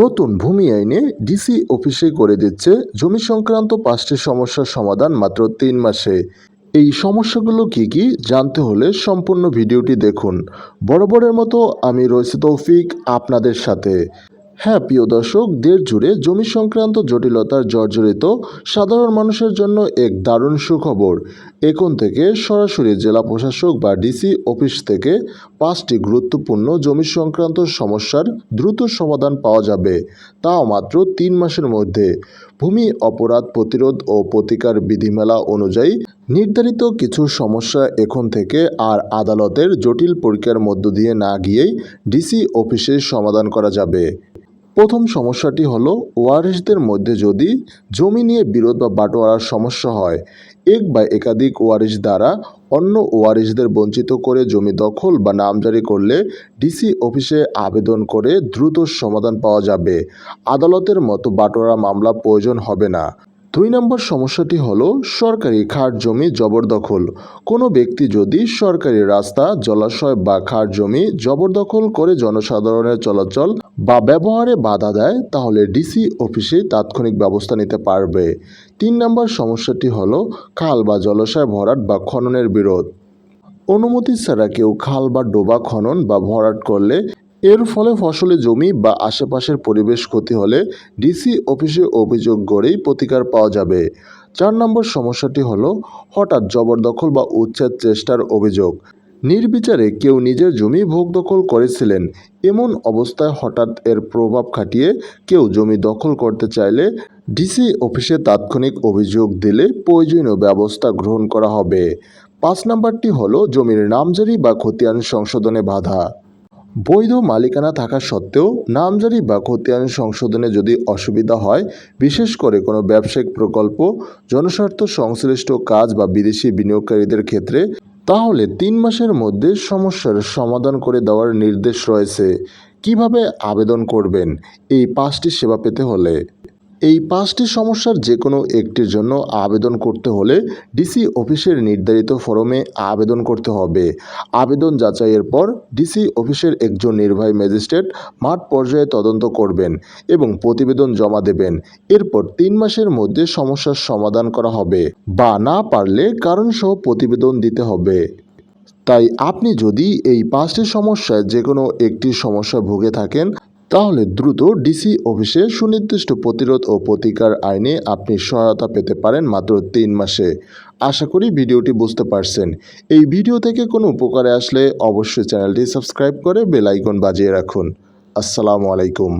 নতুন ভূমি আইনে ডিসি অফিসে করে দিচ্ছে জমি সংক্রান্ত পাঁচটি সমস্যার সমাধান মাত্র তিন মাসে। এই সমস্যাগুলো কি কি জানতে হলে সম্পূর্ণ ভিডিওটি দেখুন। বরাবরের মতো আমি রয়েছে তৌফিক আপনাদের সাথে। হ্যাঁ প্রিয় দর্শক, দেশ জুড়ে জমি সংক্রান্ত জটিলতার জর্জরিত সাধারণ মানুষের জন্য এক দারুণ সুখবর। এখন থেকে সরাসরি জেলা প্রশাসক বা ডিসি অফিস থেকে পাঁচটি গুরুত্বপূর্ণ জমি সংক্রান্ত সমস্যার দ্রুত সমাধান পাওয়া যাবে, তাও মাত্র তিন মাসের মধ্যে। ভূমি অপরাধ প্রতিরোধ ও প্রতিকার বিধিমেলা অনুযায়ী নির্ধারিত কিছু সমস্যা এখন থেকে আর আদালতের জটিল পরীক্ষার মধ্য দিয়ে না গিয়েই ডিসি অফিসে সমাধান করা যাবে। প্রথম সমস্যাটি হলো ওয়ারিশদের মধ্যে যদি জমি নিয়ে বিরোধ বা বাটোয়ারার সমস্যা হয়, এক বা একাধিক ওয়ারিশ দ্বারা অন্য ওয়ারিশদের বঞ্চিত করে জমি দখল বা নামজারি করলে ডিসি অফিসে আবেদন করে দ্রুত সমাধান পাওয়া যাবে। আদালতের মতো বাটোয়ারা মামলা প্রয়োজন হবে না। দুই নম্বর সমস্যাটি হল সরকারি খাট জমি জবরদখল। কোনো ব্যক্তি যদি সরকারি রাস্তা, জলাশয় বা খাট জমি জবরদখল করে জনসাধারণের চলাচল বা ব্যবহারে বাধা দেয়, তাহলে ডিসি অফিসে তাৎক্ষণিক ব্যবস্থা নিতে পারবে। তিন নম্বর সমস্যাটি হল খাল বা জলাশয় ভরাট বা খননের বিরোধ। অনুমতি ছাড়া কেউ খাল বা ডোবা খনন বা ভরাট করলে এর ফলে ফসলি জমি বা আশেপাশের পরিবেশ ক্ষতি হলে ডিসি অফিসে অভিযোগ গড়েই প্রতিকার পাওয়া যাবে। চার নম্বর সমস্যাটি হলো হঠাৎ জবরদখল বা উচ্ছেদ চেষ্টার অভিযোগ। নির্বিচারে কেউ নিজের জমি ভোগ দখল করেছিলেন, এমন অবস্থায় হঠাৎ এর প্রভাব খাটিয়ে কেউ জমি দখল করতে চাইলে ডিসি অফিসে তাৎক্ষণিক অভিযোগ দিলে প্রয়োজনীয় ব্যবস্থা গ্রহণ করা হবে। পাঁচ নম্বরটি হলো জমির নামজারি বা খতিয়ান সংশোধনে বাধা। বৈধ মালিকানা থাকা সত্ত্বেও নামজারি বা খতিয়ান সংশোধনে যদি অসুবিধা হয়, বিশেষ করে কোনো ব্যবসায়িক প্রকল্প, জনস্বার্থ সংশ্লিষ্ট কাজ বা বিদেশি বিনিয়োগকারীদের ক্ষেত্রে, তাহলে তিন মাসের মধ্যে সমস্যার সমাধান করে দেওয়ার নির্দেশ রয়েছে। কীভাবে আবেদন করবেন? এই পাঁচটি সেবা পেতে হলে এই পাঁচটি সমস্যার যে কোনো একটির জন্য আবেদন করতে হলে ডিসি অফিসের নির্ধারিত ফরমে আবেদন করতে হবে। আবেদন যাচাইয়ের পর ডিসি অফিসের একজন নির্বাহী ম্যাজিস্ট্রেট মাঠ পর্যায়ে তদন্ত করবেন এবং প্রতিবেদন জমা দেবেন। এরপর তিন মাসের মধ্যে সমস্যার সমাধান করা হবে বা না পারলে কারণসহ প্রতিবেদন দিতে হবে। তাই আপনি যদি এই পাঁচটি সমস্যায় যে কোনো একটি সমস্যা ভুগে থাকেন তাহলে দ্রুত ডিসি অফিসে সুনির্দিষ্ট প্রতিরোধ ও প্রতিকার আইনে আপনি সহায়তা পেতে পারেন মাত্র তিন মাসে। আশা করি ভিডিওটি বুঝতে পারছেন। এই ভিডিও থেকে কোনো উপকারে আসলে অবশ্যই চ্যানেলটি সাবস্ক্রাইব করে বেলাইকন বাজিয়ে রাখুন। আসসালামু আলাইকুম।